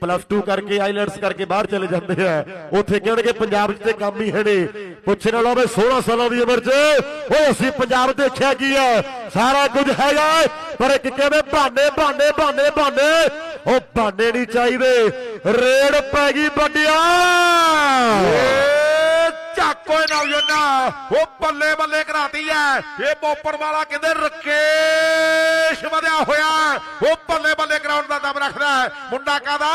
Plus 2 ਕਰਕੇ islands ਕਰਕੇ ਬਾਹਰ ਚਲੇ ਜਾਂਦੇ ਆ। ਉੱਥੇ ਕਹਿਣਗੇ ਪੰਜਾਬ 'ਚ ਤੇ ਕੰਮ ਹੀ ਹੈ ਨਹੀਂ। ਪੁੱਛਣ ਵਾਲਾ ਵੇ 16 ਸਾਲਾਂ ਦੀ ਉਮਰ 'ਚ, ਓਏ ਅਸੀਂ ਪੰਜਾਬ ਦੇਖਿਆ ਕੀ ਆ? ਸਾਰਾ ਕੁਝ ਹੈਗਾ, ਪਰ ਇੱਕ ਕਹਿੰਦੇ ਬਹਾਨੇ ਬਹਾਨੇ ਬਹਾਨੇ ਬਹਾਨੇ? ਉਹ ਬਹਾਨੇ ਨਹੀਂ ਚਾਹੀਦੇ। ਰੇਡ ਪੈ ਗਈ ਵੱਡਿਆ। ਏ ਝਾਕੋ ਨੌਜਵਾਨਾ, ਉਹ ਬੱਲੇ ਬੱਲੇ ਕਰਾਤੀ ਐ। ਇਹ ਬੋਪਰ ਵਾਲਾ ਕਹਿੰਦੇ ਰਕੇਸ਼ ਵਧਿਆ ਹੋਇਆ। ਉਹ ਬੱਲੇ ਬੱਲੇ ਗਰਾਊਂਡ ਦਾ ਦਮ ਰੱਖਦਾ ਹੈ। ਮੁੰਡਾ ਕਾਦਾ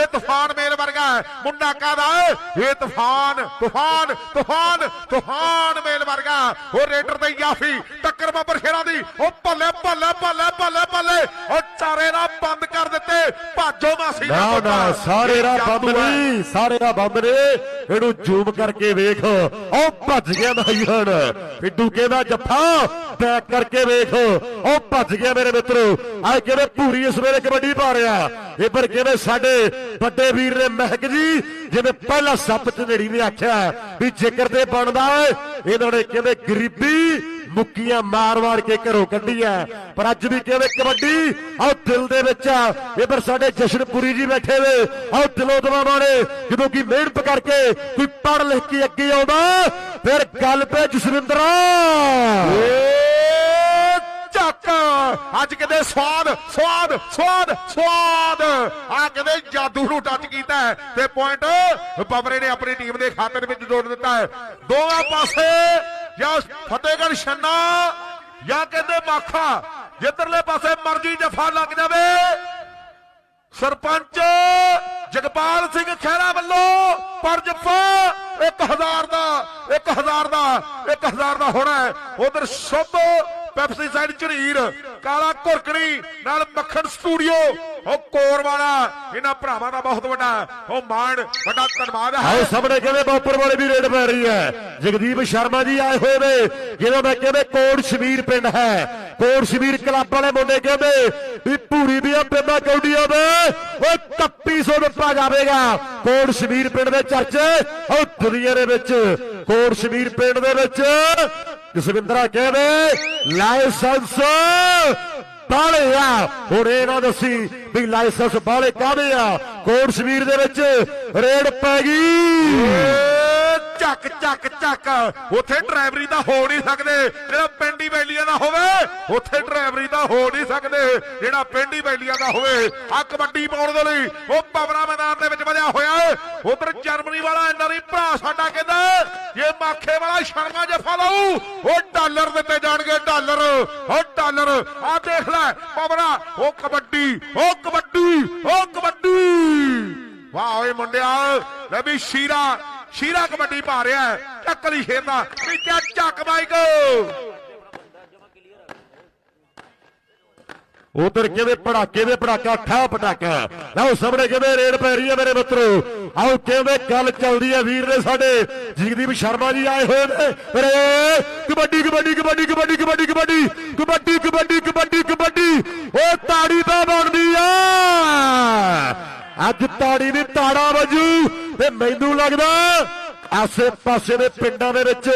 ਇਹ ਤੂਫਾਨ ਮੇਲ ਵਰਗਾ ਹੈ। ਮੁੰਡਾ ਕਾਦਾ ਇਹ ਤੂਫਾਨ ਤੂਫਾਨ ਤੂਫਾਨ ਤੂਫਾਨ ਮੇਲ ਵਰਗਾ ਉਹ ਰੇਡਰ ਤੇ ਯਾਫੀ ਟੱਕਰ ਬੱਬਰ ਖੇੜਾ ਦੀ। ਉਹ ਬੱਲੇ ਬੱਲੇ ਬੱਲੇ ਬੱਲੇ ਬੱਲੇ ਉਹ ਚਾਰੇ ਨਾ ਬੰਦ ਕਰ ਦਿੱਤੇ। ਭਾਜੋ ਮਾਸੀ ਦਾ ਨਾ। ਨਾ ਸਾਰੇ ਜਾਦੂ ਹੈ। ਨਹੀਂ ਸਾਰੇ ਰਾ ਬੰਬ ਨੇ। ਇਹਨੂੰ ਜ਼ੂਮ ਕਰਕੇ ਵੇਖ। ਉਹ ਭੱਜ ਗਿਆ ਨਾਈਹਣ ਪਿੱਡੂ ਕਹਿੰਦਾ ਜੱਫਾ ਬੈਕ ਕਰਕੇ ਵੇਖ। ਉਹ ਭੱਜ ਗਿਆ ਮੇਰੇ ਮਿੱਤਰੋ। ਆਏ ਕਿਵੇਂ ਪੂਰੀ ਇਸ ਵੇਲੇ ਕਬੱਡੀ ਪਾ ਰਿਹਾ। ਇਹ ਪਰ ਕਿਵੇਂ ਸਾਡੇ ਵੱਡੇ ਵੀਰ ਨੇ ਮਹਿਕ ਜੀ, ਜਿਵੇਂ ਪਹਿਲਾ ਸੱਪ ਝਨੇੜੀ ਨੇ ਆਖਿਆ ਵੀ ਜ਼ਿਕਰ ਤੇ ਬਣਦਾ ਏ ਇਹਨਾਂ ਨੇ ਕਹਿੰਦੇ ਗਰੀਬੀ ਮੁੱਕੀਆਂ ਮਾਰ-ਮਾਰ ਕੇ ਘਰੋਂ ਕੱਢੀ ਐ ਪਰ ਅੱਜ ਵੀ ਕਹਿੰਦੇ ਕਬੱਡੀ ਆਹ ਦਿਲ ਦੇ ਵਿੱਚ ਆ। ਇਹ ਪਰ ਸਾਡੇ ਜਸ਼ਨਪੁਰੀ ਜੀ ਬੈਠੇ ਵੇ ਆਹ ਦਿਲੋਂ ਦਵਾਵਾਂ ਨੇ, ਜਦੋਂ ਕਿ ਮਿਹਨਤ ਕਰਕੇ ਕੋਈ ਪੜ੍ਹ ਲਿਖ ਕੇ ਅੱਗੇ ਆਉਂਦਾ, ਫਿਰ ਗੱਲ ਤੇ ਜਸਵਿੰਦਰਾ ਚੱਕ ਅੱਜ ਕਿਤੇ ਸਵਾਦ ਸਵਾਦ ਸਵਾਦ ਸਵਾਦ। ਆ ਕਿਤੇ ਜਾਦੂ ਨੂੰ ਟੱਚ ਕੀਤਾ ਤੇ ਪੁਆਇੰਟ ਬਬਰੇ ਨੇ ਆਪਣੀ ਟੀਮ ਦੇ ਖਾਤੇ ਵਿੱਚ ਜੋੜ ਦਿੱਤਾ ਹੈ। ਦੋਵਾਂ ਪਾਸੇ ਜਾਂ ਫਤਿਹਗੜ੍ਹ ਛੰਨਾ ਜਾਂ ਕਹਿੰਦੇ ਮਾਖਾ। ਜਿੱਧਰਲੇ ਪਾਸੇ ਮਰਜ਼ੀ ਜਫਾ ਲੱਗ ਜਾਵੇ। ਸਰਪੰਚ ਜਗਪਾਲ ਸਿੰਘ ਖਹਿਰਾ ਵੱਲੋਂ ਪਰ ਜੱਫਾ 1000 ਦਾ 1000 ਦਾ 1000 ਦਾ ਹੋਣਾ ਹੈ। ਉਧਰ ਸ਼ੁਭ ਪੈਪਸੀ ਝਰੀਰ, ਕਾਲਾ ਘੁਰਕਣੀ, ਨਾਲ ਮੱਖਣ ਸਟੂਡੀਓ। ਉਹ ਕੋਰ ਵਾਲਾ, ਇਹਨਾਂ ਭਰਾਵਾਂ ਦਾ ਬਹੁਤ ਵੱਡਾ, ਉਹ ਮਾਣ, ਵੱਡਾ ਧੰਨਵਾਦ ਹੈ। ਆਓ ਸਾਹਮਣੇ ਕਹਿੰਦੇ ਬੋਪਰ ਵਾਲੇ ਵੀ ਰੇਡ ਪੈ ਰਹੀ ਹੈ। ਜਗਦੀਪ ਸ਼ਰਮਾ ਜੀ ਆਏ ਹੋਏ ਨੇ, ਜਿਹਨਾਂ ਦਾ ਕਹਿੰਦੇ ਕੋਟ ਸ਼ਮੀਰ ਪਿੰਡ ਹੈ। ਕੋਟ ਸ਼ਮੀਰ ਕਲੱਬ ਵਾਲੇ ਮੁੰਡੇ ਕਹਿੰਦੇ ਵੀ ਪੂਰੀ ਵੀ ਆ ਪਿੰਡਾ ਕੌਡੀਆਂ ਦੇ, ਓਏ 3100 ਦਿੱਤਾ ਜਾਵੇਗਾ। ਕੋੜ ਸ਼ਮੀਰ ਪਿੰਡ ਦੇ ਚਰਚ, ਉਹ ਦੁਨੀਆ ਦੇ ਵਿੱਚ ਕੋੜ ਸ਼ਮੀਰ ਪਿੰਡ ਦੇ ਵਿੱਚ ਜਸਵਿੰਦਰਾ ਕਹਿੰਦੇ ਲਾਇਸੈਂਸ ਬਾਲੇ ਆ ਹੁਣ ਇਹ ਨਾ ਦੱਸੀ ਵੀ ਲਾਇਸੈਂਸ ਬਾਲੇ ਕਾਹਦੇ ਆ? ਕੋਟ ਸ਼ਮੀਰ ਦੇ ਵਿੱਚ ਰੇਡ ਪੈ ਗਈ। ਝੱਕ ਝੱਕ ਝੱਕ ਉੱਥੇ ਡਰਾਈਵਰੀ ਤਾਂ ਹੋ ਨਹੀਂ ਸਕਦੇ। ਜਿਹੜਾ ਪਿੰਡੀ ਬੈਲੀਆਂ ਦਾ ਹੋਵੇ, ਉੱਥੇ ਡਰਾਈਵਰੀ ਤਾਂ ਹੋ ਨਹੀਂ ਸਕਦੇ। ਜਿਹੜਾ ਪਿੰਡੀ ਬੈਲੀਆਂ ਦਾ ਹੋਵੇ ਆ ਕਬੱਡੀ ਪਾਉਣ ਦੇ ਲਈ ਉਹ ਪਵਰਾ ਮੈਦਾਨ ਦੇ ਵਿੱਚ ਵਧਿਆ ਹੋਇਆ ਉਧਰ ਜਰਮਨੀ ਵਾਲਾ ਇੰਨਾ ਐਨਰੀ ਭਰਾ ਸਾਡਾ ਕਹਿੰਦਾ ਜੇ ਮਾਖੇ ਵਾਲਾ ਸ਼ਰਮਾ ਜਫਾ ਲਾਊ ਉਹ ਡਾਲਰ ਦਿੱਤੇ ਜਾਣਗੇ ਡਾਲਰ ਉਹ ਡਾਲਰ ਆ ਦੇਖ ਲੈ ਪਵਰਾ ਉਹ ਕਬੱਡੀ ਉਹ ਕਬੱਡੀ ਉਹ ਕਬੱਡੀ ਵਾਹ ਓਏ ਮੁੰਡਿਆ ਲੈ ਵੀ ਸ਼ੀਰਾ ਸ਼ੀਰਾ ਕਬੱਡੀ ਪਾ ਰਿਹਾ ਹੈ ਚੱਕ ਲਈ ਸ਼ੇਰ ਦਾ ਵੀ ਚੱਕ ਮਾਈਕ ਉਧਰ ਕਿਵੇਂ ਪੜਾਕੇ ਦੇ ਪੜਾਕਾ ਠਾ ਪਟਾਕਾ। ਲਓ ਸਾਹਮਣੇ ਕਿਵੇਂ ਰੇਡ ਪੈ ਰਹੀ ਹੈ ਮੇਰੇ ਮਿੱਤਰੋ। ਆਓ ਕਿਵੇਂ ਗੱਲ ਚੱਲਦੀ ਹੈ ਵੀਰ ਨੇ ਸਾਡੇ। ਜਗਦੀਪ ਸ਼ਰਮਾ ਜੀ ਆਏ ਹੋਏ ਨੇ। ਰੇ ਕਬੱਡੀ ਕਬੱਡੀ ਕਬੱਡੀ ਕਬੱਡੀ ਕਬੱਡੀ ਕਬੱਡੀ ਕਬੱਡੀ ਕਬੱਡੀ ਕਬੱਡੀ ਕਬੱਡੀ। ਉਹ ਤਾੜੀ ਤਾਂ ਬਣਦੀ ਆ। ਅੱਜ ਤਾੜੀ ਦੀ ਤਾੜਾ ਵਜੂ। ਤੇ ਮੈਨੂੰ ਲੱਗਦਾ ਆਸੇ ਪਾਸੇ ਦੇ ਪਿੰਡਾਂ ਦੇ ਵਿੱਚ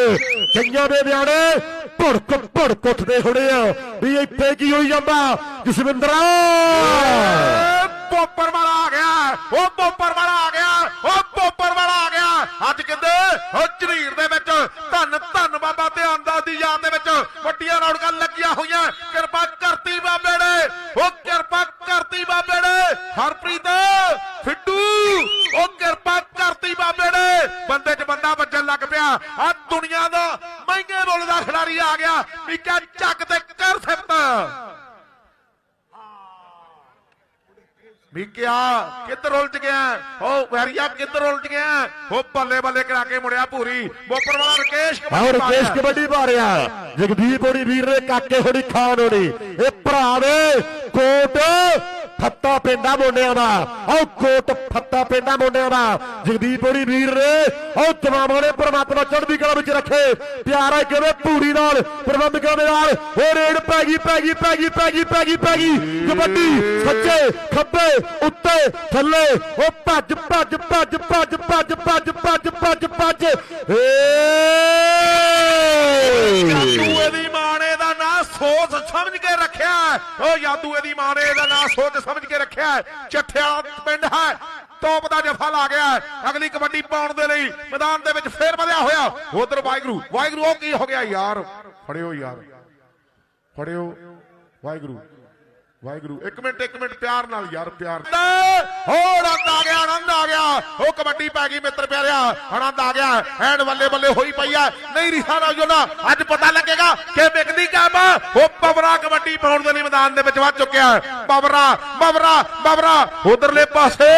ਕਈਆਂ ਦੇ ਨਿਆਣੇ ਭੜਕ ਭੜਕ ਉੱਠਦੇ ਹੋਣੇ ਆ। ਵੀ ਇੱਥੇ ਕੀ ਹੋਈ ਜਾਂਦਾ? ਜਸਵਿੰਦਰਾ ਪੋਪਰ ਵਾਲਾ ਆ ਗਿਆ। ਉਹ ਪੋਪਰ ਵਾਲਾ ਆ ਗਿਆ। ਉਹ ਪੋਪਰ ਵਾਲਾ ਆ ਗਿਆ। ਅੱਜ ਕਹਿੰਦੇ ਉਹ ਝਰੀਰ ਦੇ ਵਿੱਚ ਧੰਨ ਧੰਨ ਬਾਬਾ ਧਿਆਨ ਦਾ ਦੀ ਯਾਦ ਦੇ ਵਿੱਚ ਵੱਡੀਆਂ ਰੌਣਕਾਂ ਲੱਗੀਆਂ ਹੋਈਆਂ। ਕਿਰਪਾ ਕਰਤੀ ਬਾਬੇ ਨੇ। ਉਹ ਕਿਰਪਾ ਕਰਤੀ ਬਾਬੇ ਨੇ। ਹਰਪ੍ਰੀਤ, ਫਿੱਟੂ ਉਹ ਕਿਰਪਾ ਕਰਤੀ ਬਾਬੇ ਨੇ। ਬੰਦੇ 'ਚ ਬੰਦਾ ਵੱਜਣ ਲੱਗ ਪਿਆ। ਆ ਦੁਨੀਆ ਦਾ ਮੁੱਲ ਦਾ ਖਿਡਾਰੀ ਆ ਗਿਆ। ਵੀ ਕਿਆ ਚੱਕ ਤੇ ਕਰ ਸਕਦਾ ਵੀ ਕਿਆ ਕਿੱਧਰ ਉਲਝ ਗਿਆ? ਉਹ ਵੈਰੀਆ ਕਿੱਧਰ ਉਲਝ ਗਿਆ? ਉਹ ਬੱਲੇ ਬੱਲੇ ਕਰਾ ਕੇ ਮੁੜਿਆ ਭੂਰੀ ਬੋਪਰ ਵਾਲਾ ਰਕੇਸ਼ ਕਬੱਡੀ ਪਾ ਰਕੇਸ਼। ਕਬੱਡੀ ਪਾ ਰਿਹਾ। ਜਗਦੀਪ ਹੋਣੀ ਵੀਰ ਨੇ ਕਾਕੇ ਹੋਣੀ ਖਾਨ ਹੋਣੀ। ਇਹ ਭਰਾ ਦੇ ਕੋਟ ਫੱਤਾ ਪਿੰਡਾ ਮੁੰਡਿਆਂ ਦਾ। ਆਹ ਕੋਟ ਫੱਤਾ ਪਿੰਡਾ ਮੁੰਡਿਆਂ ਦਾ। ਜਗਦੀਪ ਹੋਣੀ ਵੀਰ ਨੇ ਆਹ ਤਮਾਮਾਂ ਨੇ ਪ੍ਰਮਾਤਮਾ ਚੜ੍ਹਦੀ ਕਲਾ ਵਿੱਚ ਰੱਖੇ। ਪਿਆਰਾ ਕਿਵੇਂ ਪੂਰੀ ਨਾਲ, ਪ੍ਰਬੰਧਕਾਂ ਦੇ ਨਾਲ। ਉਹ ਰੇਡ ਪੈ ਗਈ ਪੈ ਗਈ ਪੈ ਗਈ ਪੈ ਗਈ ਪੈ ਗਈ ਪੈ ਗਈ। ਕਬੱਡੀ ਸੱਜੇ, ਖੱਬੇ, ਉੱਤੇ, ਥੱਲੇ। ਉਹ ਭੱਜ ਭੱਜ ਭੱਜ ਭੱਜ ਭੱਜ ਭੱਜ ਭੱਜ ਭੱਜ ਭੱਜ। ਏ ਸਮਝ ਕੇ ਰੱਖਿਆ ਉਹ ਯਾਦੂ ਦੀ ਮਾਂ ਨੇ ਇਹਦਾ ਨਾਂ ਸੋਚ ਸਮਝ ਕੇ ਰੱਖਿਆ ਹੈ। ਚੱਠੇ ਪਿੰਡ ਹੈ। ਟੌਪ ਦਾ ਜਫਾ ਲਾ ਗਿਆ ਹੈ। ਅਗਲੀ ਕਬੱਡੀ ਪਾਉਣ ਦੇ ਲਈ ਮੈਦਾਨ ਦੇ ਵਿੱਚ ਫੇਰ ਵਧਿਆ ਹੋਇਆ। ਉਧਰ ਵਾਹਿਗੁਰੂ ਵਾਹਿਗੁਰੂ, ਉਹ ਕੀ ਹੋ ਗਿਆ ਯਾਰ? ਫੜਿਓ ਯਾਰ। ਫੜਿਓ। ਵਾਹਿਗੁਰੂ ਵਾਹਿਗੁਰੂ ਇੱਕ ਮਿੰਟ ਇੱਕ ਮਿੰਟ ਪਿਆਰ ਨਾਲ ਯਾਰ ਪਿਆਰ ਹੋ ਆਨੰਦ ਆ ਗਿਆ ਆਨੰਦ ਆ ਗਿਆ। ਉਹ ਕਬੱਡੀ ਪੈ ਗਈ ਮਿੱਤਰ ਪਿਆਰਿਆ ਆਨੰਦ ਆ ਗਿਆ। ਐਨ ਬੱਲੇ ਬੱਲੇ ਹੋਈ ਪਈ ਆ। ਨਹੀਂ ਰਿਸਾ ਨਾ ਜੋਨਾ ਅੱਜ ਪਤਾ ਲੱਗੇਗਾ ਕਿ ਵਿਕਦੀ ਕੰਮ ਉਹ ਪਵਰਾ ਕਬੱਡੀ ਪਾਉਣ ਦੇ ਲਈ ਮੈਦਾਨ ਦੇ ਵਿੱਚ ਵੱਜ ਚੁੱਕਿਆ ਹੈ। ਪਵਰਾ ਪਵਰਾ ਪਵਰਾ। ਉਧਰਲੇ ਪਾਸੇ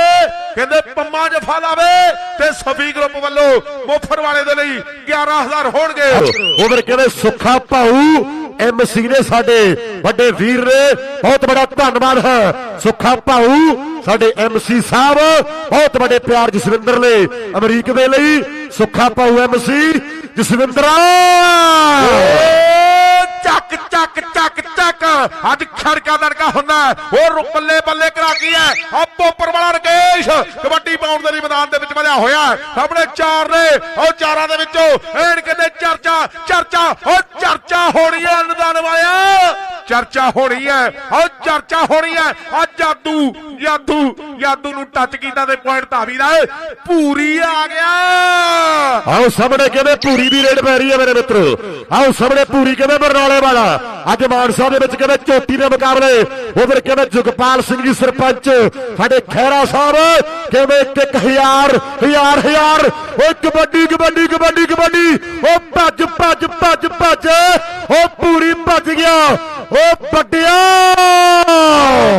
ਕਹਿੰਦੇ ਪੰਮਾ ਜਫਾ ਲਾਵੇ ਤੇ ਸਫੀ ਗਰੁੱਪ ਵੱਲੋਂ ਮੋਫਰ ਵਾਲੇ ਦੇ ਲਈ 11000 ਹੋਣਗੇ। ਉਧਰ ਕਹਿੰਦੇ ਸੁੱਖਾ ਭਾਊ ਐਮਸੀ ਨੇ ਸਾਡੇ ਵੱਡੇ ਵੀਰ ਨੇ ਬਹੁਤ ਬੜਾ ਧੰਨਵਾਦ ਹੈ। ਸੁੱਖਾ ਭਾਊ, ਸਾਡੇ ਐਮਸੀ ਸਾਹਿਬ, ਬਹੁਤ ਵੱਡੇ ਪਿਆਰ ਜਸਵਿੰਦਰ ਨੇ ਅਮਰੀਕ ਦੇ ਲਈ। ਸੁੱਖਾ ਭਾਊ ਐਮਸੀ ਜਸਵਿੰਦਰਾ! ਓ ਚੱਕ ਚੱਕ ਚੱਕ ਚੱਕ। ਅੱਜ ਖੜਕਾ ਦੜਕਾ ਹੁੰਦਾ ਉਹ ਰੁ- ਬੱਲੇ ਬੱਲੇ ਕਰਾ ਕੀ ਹੈ? ਆ ਪੋਪਰ ਵਾਲਾ ਰਕੇਸ਼ ਕਬੱਡੀ ਪਾਉਣ ਦੇ ਲਈ ਮੈਦਾਨ ਦੇ ਵਿੱਚ ਵਧਿਆ ਹੋਇਆ ਹੈ। ਸਾਹਮਣੇ ਚਾਰ ਨੇ, ਉਹ ਚਾਰਾਂ ਦੇ ਵਿੱਚੋਂ। ਐਨ ਕਹਿੰਦੇ ਚਰਚਾ ਚਰਚਾ, ਉਹ ਚਰਚਾ ਹੋਣੀ ਹੈ। ਅਨਦਾਨ ਵਾਲਿਆ। ਚਰਚਾ ਹੋਣੀ ਹੈ। ਉਹ ਚਰਚਾ ਹੋਣੀ ਹੈ। ਆ ਜਾਦੂ ਜਾਦੂ ਜਾਦੂ ਨੂੰ ਟੱਚ ਕੀਤਾ ਤੇ ਪੁਆਇੰਟ ਧਾਵੀ ਦਾ ਪੂਰੀ ਆ ਗਿਆ। ਆਓ ਸਾਹਮਣੇ ਕਹਿੰਦੇ ਪੂਰੀ ਦੀ ਰੇਡ ਪੈ ਰਹੀ ਹੈ ਮੇਰੇ ਮਿੱਤਰੋ? ਆਓ ਸਾਹਮਣੇ ਪੂਰੀ ਕਹਿੰਦੇ ਬਰਨਾਲੇ ਵਾਲਾ? ਅੱਜ ਮਾਨਸਾ ਦੇ ਵਿੱਚ ਕਹਿੰਦੇ ਚੋਟੀ ਦੇ ਮੁਕਾਬਲੇ? ਉਧਰ ਕਹਿੰਦੇ ਜਗਪਾਲ ਸਿੰਘ ਜੀ ਸਰਪੰਚ? ਸਾਡੇ ਖੈਰਾ ਸਾਹਿਬ, ਕਿਵੇਂ ਇੱਕ ਇੱਕ ਹਜ਼ਾਰ ਹਜ਼ਾਰ ਹਜ਼ਾਰ? ਓ ਕਬੱਡੀ ਕਬੱਡੀ ਕਬੱਡੀ ਕਬੱਡੀ। ਓ ਭੱਜ ਭੱਜ ਭੱਜ ਭੱਜ। ਓ ਪੂਰੀ ਭੱਜ ਗਿਆ। ਓ ਵੱਡਿਆ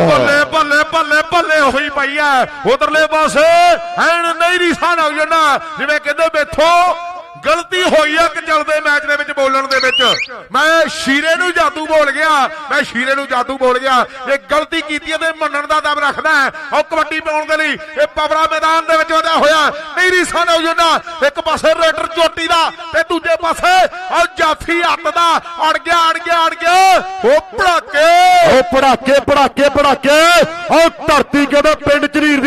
ਬੱਲੇ ਬੱਲੇ ਬੱਲੇ ਬੱਲੇ ਹੋਈ ਪਈ ਐ। ਉਧਰਲੇ ਪਾਸੇ ਐਨ ਨਹੀਂਰੀ ਸਾਨ ਹੋ ਜਾਂਦਾ। ਜਿਵੇਂ ਕਹਿੰਦੇ ਮੇਥੋਂ ਗਲਤੀ ਹੋਈ ਆ ਕਿ ਚੱਲਦੇ ਮੈਚ ਦੇ ਵਿੱਚ ਬੋਲਣ ਦੇ ਵਿੱਚ। ਮੈਂ ਸ਼ੀਰੇ ਨੂੰ ਜਾਦੂ ਬੋਲ ਗਿਆ। ਮੈਂ ਸ਼ੀਰੇ ਨੂੰ ਜਾਦੂ ਬੋਲ ਗਿਆ। ਇਹ ਗਲਤੀ ਕੀਤੀ ਹੈ ਤੇ ਮੰਨਣ ਦਾ ਦਮ ਰੱਖਦਾ ਹੈ। ਉਹ ਕਬੱਡੀ ਪਾਉਣ ਦੇ ਲਈ ਇਹ ਪਵਰਾ ਮੈਦਾਨ ਦੇ ਵਿੱਚ ਵਧਿਆ ਹੋਇਆ। ਨਹੀਂਰੀ ਸਾਨ ਹੋ ਇੱਕ ਪਾਸੇ ਰੇਟਰ ਚੋਟੀ ਦਾ ਤੇ ਦੂਜੇ ਪਾਸੇ ਉਹ ਜਾਫੀ ਹੱਤ ਦਾ। ਅੜ ਗਿਆ ਅੜ ਗਿਆ ਅੜ ਗਿਆ। ਉਹ ਪੜਾਕੇ ਓ ਪੜਾਕੇ ਪੜਾਕੇ ਪੜਾਕੇ ਓ ਧਰਤੀ ਕਹਿੰਦਾ ਪਿੰਡ ਝਰੀਰ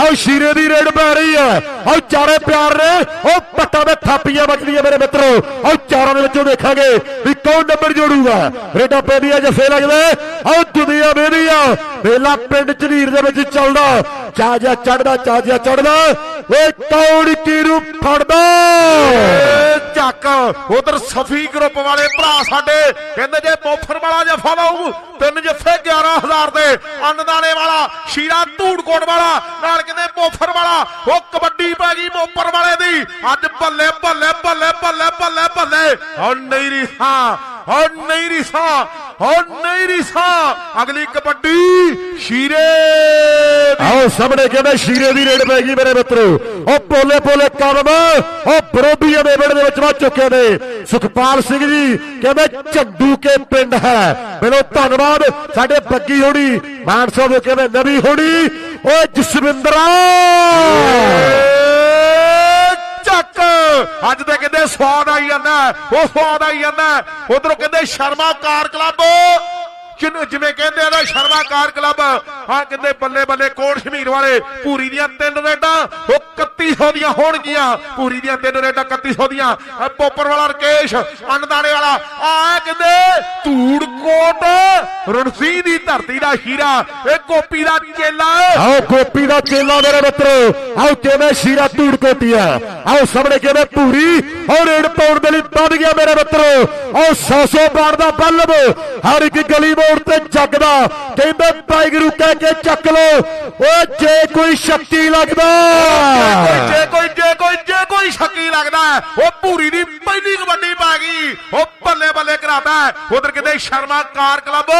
ਆਓ ਸ਼ੀਰੇ ਦੀ ਰੇਡ ਪੈ ਰਹੀ ਹੈ। ਓ ਚਾਰੇ ਪਿਆਰ ਨੇ, ਉਹ ਪੱਟਾਂ ਦੇ ਥਾਪੀਆਂ ਵੱਜਦੀਆਂ ਮੇਰੇ ਮਿੱਤਰੋ। ਓ ਚਾਰਾਂ ਦੇ ਵਿੱਚੋਂ ਦੇਖਾਂਗੇ ਵੀ ਕੌਣ ਨੰਬਰ ਜੋੜੂਗਾ। ਰੇਡਾਂ ਪੈਂਦੀਆਂ ਜੱਫੇ ਲੱਗਦੇ। ਓ ਦੁਨੀਆ ਵੇਦੀ ਆ। ਵੇਲਾ ਪਿੰਡ ਝਰੀਰ ਦੇ ਵਿੱਚ ਚੱਲਦਾ। ਚਾਜਾ ਚੜਦਾ ਚਾਜਾ ਚੜਦਾ ਓਏ ਕੌਣ ਕਿਹਨੂੰ ਫੜਦਾ? ਏ ਚੱਕ, ਉਧਰ ਸਫੀ ਗਰੁੱਪ ਵਾਲੇ ਭਰਾ ਸਾਡੇ ਕਹਿੰਦੇ ਜੇ ਮੋਫਰ ਵਾਲਾ ਜਫਾ ਲਾਉ ਤਿੰਨ ਜੱਫੇ 11000 ਦੇ। ਅੰਨਦਾਨੇ ਵਾਲਾ ਸ਼ੀਰਾ ਤੂੰ ਕੋਟ ਵਾਲਾ, ਨਾਲ ਕਹਿੰਦੇ ਮੋਫਰ ਵਾਲਾ, ਉਹ ਕਬੱਡੀ ਪੈ ਗਈ ਮੋਫਰ ਵਾਲੇ ਦੀ। ਅੱਜ ਬੱਲੇ ਬੱਲੇ ਬੱਲੇ ਬੱਲੇ ਬੱਲੇ ਬੱਲੇ ਹੁਣ ਨਹੀਂ ਰਿਸਾ, ਹੁਣ ਨਹੀਂ ਰਿਸਾ, ਹੁਣ ਨਹੀਂ ਰਿਸਾ। ਅਗਲੀ ਕਬੱਡੀ, ਸ਼ੀਰੇ ਆਓ ਸਾਹਮਣੇ ਕਹਿੰਦੇ ਸ਼ੀਰੇ ਦੀ ਰੇਡ ਪੈ ਗਈ ਮੇਰੇ ਮਿੱਤਰੋ। ਉਹ ਪੋਲੇ ਪੋਲੇ ਕਦਮ ਉਹ ਵਿਰੋਧੀਆਂ ਦੇ ਵਿੜੇ ਦੇ ਵਿੱਚ ਵੱਜ ਚੁੱਕੇ ਨੇ। ਸੁਖਪਾਲ ਸਿੰਘ ਜੀ ਕਹਿੰਦੇ ਝੱਡੂ ਕੇ ਪਿੰਡ ਹੈ। ਮੈਨੂੰ ਧੰਨਵਾਦ, ਸਾਡੇ ਬੱਗੀ ਹੋਣੀ ਮਾਨਸਾ ਦੇ ਕਹਿੰਦੇ ਨਵੀ ਹੋਣੀ। ਓਏ ਜਸਵਿੰਦਰਾ! ਏ ਚੱਕ! ਅੱਜ ਤੇ ਕਹਿੰਦੇ ਸਵਾਦ ਆਈ ਜਾਂਦਾ, ਉਹ ਸਵਾਦ ਆਈ ਜਾਂਦਾ। ਉਧਰੋਂ ਕਹਿੰਦੇ ਸ਼ਰਮਾ ਕਾਰ ਕਲੱਬ। ਜਿਹਨੂੰ ਜਿਵੇਂ ਕਹਿੰਦੇ ਆ ਨਾ ਸ਼ਰਮਾ ਕਾਰ ਕਲੱਬ। ਆ ਕਹਿੰਦੇ ਬੱਲੇ ਬੱਲੇ ਕੋਟ ਸ਼ਮੀਰ ਵਾਲੇ, ਪੂਰੀ ਦੀਆਂ ਤਿੰਨ ਰੇਡਾਂ, ਉਹ 3100 ਦੀਆਂ ਹੋਣਗੀਆਂ। ਪੂਰੀ ਦੀਆਂ ਤਿੰਨ ਰੇਡਾਂ 3100 ਦੀਆਂ। ਆਹ ਪੋਪਰ ਵਾਲਾ ਰਕੇਸ਼ ਅੰਨਦਾਣੇ ਵਾਲਾ। ਆ ਕਹਿੰਦੇ ਧੂੜ ਕੋਟ ਰਣਸੀ ਦੀ ਧਰਤੀ ਦਾ ਸ਼ੀਰਾ। ਇਹ ਗੋਪੀ ਦਾ ਚੇਲਾ ਆਓ ਗੋਪੀ ਦਾ ਚੇਲਾ ਮੇਰੇ ਮਿੱਤਰੋ। ਆਓ ਕਿਵੇਂ ਸ਼ੀਰਾ ਧੂੜ ਕੋਟੀਆ ਆਓ ਸਾਹਮਣੇ ਕਿਵੇਂ ਪੂਰੀ। ਔਰ ਰੇਡ ਪਾਉਣ ਦੇ ਲਈ ਵੱਧ ਗਿਆ ਮੇਰੇ ਮਿੱਤਰੋ। ਆਓ 100 ਬਾਣ ਦਾ ਬੱਲਬ ਹਰ ਇੱਕ ਗਲੀ ਮੋੜ ਤੇ ਜਗਦਾ। ਕਹਿੰਦੇ ਵਾਹਿਗੁਰੂ ਕਹਿ ਕੇ ਚੱਕ ਲੋ ਓਏ, ਜੇ ਕੋਈ ਸ਼ਕਤੀ ਲੱਗਦਾ। ਜੇ ਕੋਈ ਜੇ ਕੋਈ, ਜੇ ਕੋਈ ਸ਼ੱਕੀ ਲੱਗਦਾ ਉਹ ਪੂਰੀ ਦੀ ਪਹਿਲੀ ਕਬੱਡੀ ਪਾ ਗਈ। ਉਹ ਬੱਲੇ ਬੱਲੇ ਕਰਾਤਾ ਉਧਰ ਕਿਤੇ ਸ਼ਰਮਾ ਕਾਰ ਕਲੱਬ,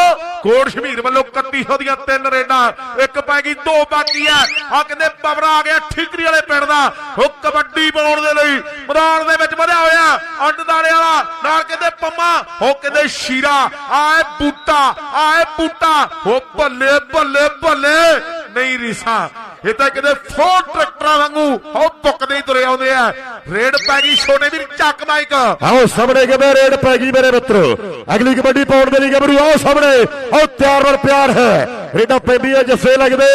ਕੋਟ ਸ਼ਮੀਰ ਵੱਲੋਂ 3100 ਦੀਆਂ ਤਿੰਨ ਰੇਡਾਂ। ਇੱਕ ਪੈ ਗਈ, ਦੋ ਬਾਕੀ ਆ ਆ ਕਹਿੰਦੇ ਪਵਰਾ ਆ ਗਿਆ ਠੀਕਰੀ ਵਾਲੇ ਪਿੰਡ ਦਾ। ਉਹ ਕਬੱਡੀ ਪਾਉਣ ਦੇ ਲਈ ਮੈਦਾਨ ਦੇ ਵਿੱਚ ਵਧਿਆ ਹੋਇਆ। ਅੰਡਦਾਰੇ ਵਾਲਾ, ਨਾਲ ਕਹਿੰਦੇ ਪੰਮਾ, ਉਹ ਕਹਿੰਦੇ ਸ਼ੀਰਾ। ਆਏ ਬੂਟਾ ਆਏ ਬੂਟਾ। ਉਹ ਬੱਲੇ ਬੱਲੇ ਬੱਲੇ, ਨਹੀਂ ਰੀਸਾ। ਇਹ ਤਾਂ ਕਿਤੇ ਫੋਰ ਟਰੈਕਟਰਾਂ ਵਾਂਗੂ ਉਹ ਪੁੱਕਦੇ ਹੀ ਤੁਰੇ ਆਉਂਦੇ ਆ। ਰੇਡ ਪੈ ਗਈ ਛੋਟੇ ਵੀਰ, ਚੱਕ ਮਾਈਕ। ਆਓ ਸਾਹਮਣੇ ਕਿਵੇਂ ਰੇਡ ਪੈ ਗਈ ਮੇਰੇ ਮਿੱਤਰੋ। ਅਗਲੀ ਕਬੱਡੀ ਪਾਉਣ ਦੇ ਲਈ ਗੱਭਰੂ ਆਓ ਸਾਹਮਣੇ। ਆਓ ਤਿਆਰ ਵਰ ਪਿਆਰ ਹੈ। ਰੇਡਾਂ ਪੈਂਦੀਆਂ ਜੱਫੇ ਲੱਗਦੇ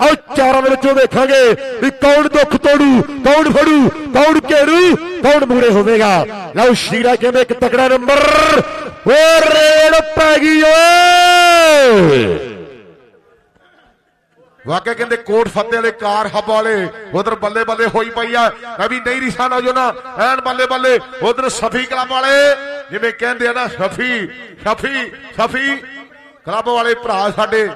ਆਓ ਚਾਰਾਂ ਦੇ ਵਿੱਚੋਂ ਦੇਖਾਂਗੇ ਵੀ ਕੌਣ ਦੁੱਖ ਤੋੜੂ, ਕੌਣ ਫੜੂ, ਕੌਣ ਘੇਰੂ, ਕੌਣ ਮੂਰੇ ਹੋਵੇਗਾ। ਲਓ ਸ਼ੀਰਾ ਕਹਿੰਦੇ ਇੱਕ ਤਕੜਾ ਨੰਬਰ ਓ ਰੇਡ ਪੈ ਗਈ ਓਏ। ਵਾਕਿਆ ਕਹਿੰਦੇ ਕੋਟ ਫਤਿਹ ਵਾਲੇ ਕਾਰ ਹੱਬ ਵਾਲੇ, ਉਧਰ ਬੱਲੇ ਬੱਲੇ ਹੋਈ ਪਈ ਆ। ਮੈਂ ਵੀ ਨਹੀਂ ਰਿਸਾ ਜੋ ਨਾ, ਐਨ ਬੱਲੇ ਬੱਲੇ ਉਧਰ ਸਫੀ ਕਲੱਬ ਵਾਲੇ, ਜਿਵੇਂ ਕਹਿੰਦੇ ਆ ਨਾ, ਸਫੀ ਸਫੀ ਸਫੀ। ਕਲੱਬ ਵਾਲੇ ਭਰਾ ਸਾਡੇ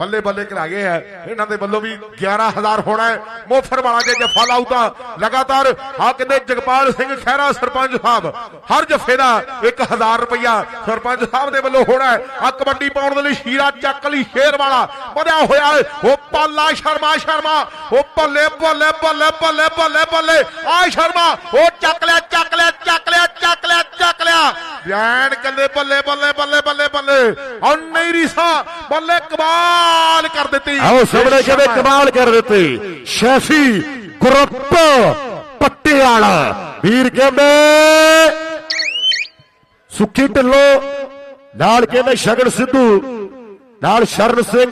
ਬੱਲੇ ਬੱਲੇ ਕਰਾ ਗਏ ਆ ਇਹਨਾਂ ਦੇ ਵੱਲੋਂ ਵੀ 11000 ਹੋਣਾ ਹੈ। ਮੋਫਰ ਵਾਲਾ ਜੇ ਜਫਾ ਲਾਊਗਾ ਲਗਾਤਾਰ ਆ ਕਹਿੰਦੇ ਜਗਪਾਲ ਸਿੰਘ ਖਹਿਰਾ, ਸਰਪੰਚ ਸਾਹਿਬ, ਹਰ ਜਫੇ ਦਾ 1000 ਰੁਪਇਆ ਸਰਪੰਚ ਸਾਹਿਬ ਦੇ ਵੱਲੋਂ ਹੋਣਾ ਹੈ। ਆ ਕਬੱਡੀ ਪਾਉਣ ਦੇ ਲਈ ਸ਼ੀਰਾ ਚੱਕ ਲਈ ਸ਼ੇਰ ਵਾਲਾ। ਵਧਿਆ ਹੋਇਆ ਹੈ। ਉਹ ਪਾਲਾ ਸ਼ਰਮਾ ਸ਼ਰਮਾ। ਉਹ ਬੱਲੇ ਬੱਲੇ ਬੱਲੇ ਬੱਲੇ ਬੱਲੇ ਬੱਲੇ। ਆ ਸ਼ਰਮਾ। ਉਹ ਚੱਕ ਲਿਆ ਚੱਕ ਲਿਆ ਚੱਕ ਲਿਆ ਚੱਕ ਲਿਆ ਚੱਕ ਲਿਆ। ਬਿਆਨ ਕੱਲੇ ਬੱਲੇ ਬੱਲੇ ਬੱਲੇ ਬੱਲੇ ਬੱਲੇ। ਔਰ ਨਹੀਂ ਰੀਸਾ ਬੱਲੇ ਕਮਾਲ ਕਰ ਦਿੱਤੀ। ਆਓ ਸਾਹਮਣੇ ਕਹਿੰਦੇ ਕਮਾਲ ਕਰ ਦਿੱਤੀ। ਸ਼ੈਫੀ ਗਰੁੱਪ ਪੱਟਿਆਲਾ। ਵੀਰ ਕਹਿੰਦੇ ਸੁੱਖੀ ਢਿੱਲੋ ਨਾਲ ਕਹਿੰਦੇ ਸ਼ਗਨ ਸਿੱਧੂ ਨਾਲ ਸ਼ਰਨ ਸਿੰਘ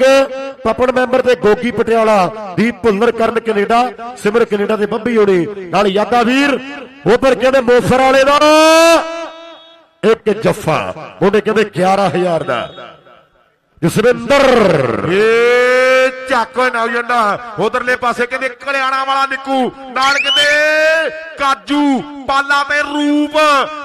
ਪਪੜ ਮੈਂਬਰ ਤੇ ਗੋਗੀ ਪਟਿਆਲਾ ਦੀਪ ਭੁੱਲਰ ਕਰਨ ਕੈਨੇਡਾ ਸਿਮਰ ਕੈਨੇਡਾ ਦੇ ਬੰਬੀ ਹੋੜੇ ਨਾਲ ਯਾਦਾ ਵੀਰ ਉਧਰ ਕਹਿੰਦੇ ਮੋਫਰ ਵਾਲੇ ਦਾ ਇੱਕ ਜੱਫਾ। ਉਹਨੇ ਕਹਿੰਦੇ 11000 ਦਾ। ਜਸਵਿੰਦਰ। ਏ ਚੱਕ ਨਾ ਜਾਂਦਾ। ਉਧਰਲੇ ਪਾਸੇ ਕਹਿੰਦੇ ਕਲਿਆਣਾ ਵਾਲਾ ਨਿੱਕੂ। ਨਾਲ ਕਹਿੰਦੇ ਕਾਜੂ, ਪਾਲਾ ਤੇ ਰੂਪ।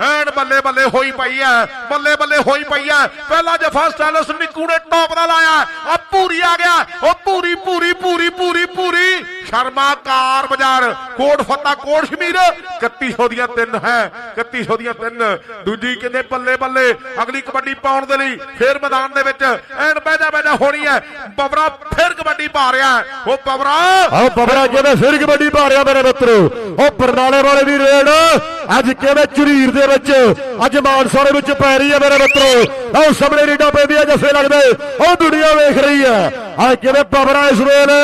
ਐਨ ਬੱਲੇ ਬੱਲੇ ਹੋਈ ਪਈ ਐ। ਬੱਲੇ ਬੱਲੇ ਹੋਈ ਪਈ ਐ। ਪਹਿਲਾ ਜਫਾ ਸਟਾਈਲਸ ਨਿੱਕੂ ਨੇ ਟੌਪ ਦਾ ਲਾਇਆ। ਆ ਪੂਰੀ ਆ ਗਿਆ। ਉਹ ਪੂਰੀ ਪੂਰੀ ਪੂਰੀ ਪੂਰੀ ਪੂਰੀ। ਸ਼ਰਮਾ ਕਾਰ ਬਾਜ਼ਾਰ, ਕੋਟ ਫੱਤਾ, ਕੋਟ ਸ਼ਮੀਰ। 3100 ਦੀਆਂ ਤਿੰਨ ਹੈ 3100 ਦੀਆਂ ਤਿੰਨ। ਦੂਜੀ ਕਹਿੰਦੇ ਬੱਲੇ ਬੱਲੇ, ਅਗਲੀ ਕਬੱਡੀ ਪਾਉਣ ਦੇ ਲਈ ਫੇਰ ਮੈਦਾਨ ਦੇ ਵਿੱਚ ਐਨ ਬੈਜਾ ਬੈਜਾ ਹੋਣੀ ਹੈ। ਬਬਰਾ ਫੇਰ ਕਬੱਡੀ ਪਾ ਰਿਹਾ ਉਹ ਬਬਰਾ। ਆਓ ਬਬਰਾ ਕਹਿੰਦੇ ਫਿਰ ਕਬੱਡੀ ਮਾਰਿਆ ਮੇਰੇ ਮਿੱਤਰੋ। ਉਹ ਬਰਨਾਲੇ ਵਾਲੇ ਦੀ ਰੇਡ। ਅੱਜ ਕਹਿੰਦੇ ਝਰੀਰ ਦੇ ਵਿੱਚ, ਅੱਜ ਮਾਨਸਾ ਦੇ ਵਿੱਚ ਪੈ ਰਹੀ ਹੈ ਮੇਰੇ ਮਿੱਤਰੋ। ਆਓ ਸਾਹਮਣੇ ਰੀਡਾ ਹੈ ਜੱਫੇ ਲੱਗਦੇ। ਉਹ ਦੁਨੀਆ ਵੇਖ ਰਹੀ ਹੈ। ਆ ਕਹਿੰਦੇ ਬਬਰਾ ਇਸ ਵੇਲੇ।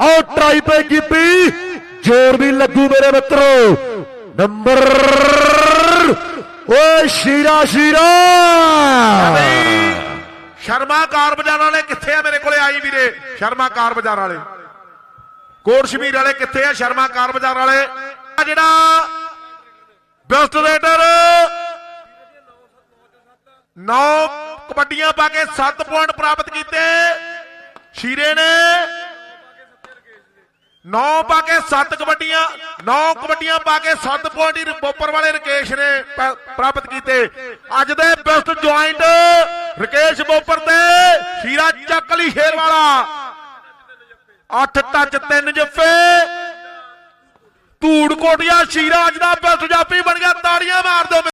ਆਓ ਟਰਾਈ ਪੇ ਕੀਤੀ ਜ਼ੋਰ ਵੀ ਲੱਗੂ ਮੇਰੇ ਮਿੱਤਰੋ। ਨੰਬਰ ਓਏ ਸ਼ੀਰਾ ਸ਼ੀਰਾ। ਸ਼ਰਮਾ ਕਾਰ ਬਾਜ਼ਾਰ ਵਾਲੇ ਕਿੱਥੇ ਆ ਮੇਰੇ ਕੋਲੇ ਆਈ ਵੀਰੇ? ਸ਼ਰਮਾ ਕਾਰ ਬਾਜ਼ਾਰ ਵਾਲੇ। ਕੋਟ ਸ਼ਮੀਰ ਵਾਲੇ ਕਿੱਥੇ ਆ? ਸ਼ਰਮਾ ਕਾਰ ਬਾਜ਼ਾਰ ਵਾਲੇ। ਆ ਜਿਹੜਾ ਬੈਸਟ ਰੇਟਰ 9 ਕਬੱਡੀਆਂ ਪਾ ਕੇ 7 ਪੁਆਇੰਟ ਪ੍ਰਾਪਤ ਕੀਤੇ। ਸ਼ੀਰੇ ਨੇ 9 ਪਾ ਕੇ 7 ਕਬੱਡੀਆਂ 9 ਕਬੱਡੀਆਂ ਪਾ ਕੇ 7 ਪੁਆਇੰਟ ਬੋਪਰ ਵਾਲੇ ਰਕੇਸ਼ ਨੇ ਪ੍ਰਾਪਤ ਕੀਤੇ। ਅੱਜ ਦੇ ਬੈਸਟ ਜੁਆਇੰਟ ਰਕੇਸ਼ ਬੋਪਰ ਤੇ ਸ਼ੀਰਾ ਚੱਕ ਲਈ ਸ਼ੇਰ ਵਾਲਾ 8 ਟੱਚ 3 ਜੱਫੇ। ਧੂੜ ਕੋਟਿਆ, ਸ਼ੀਰਾ ਅੱਜ ਦਾ ਬੈਸਟ ਜਾਪੀ ਬਣ ਗਿਆ, ਤਾੜੀਆਂ ਮਾਰ ਦਿਓ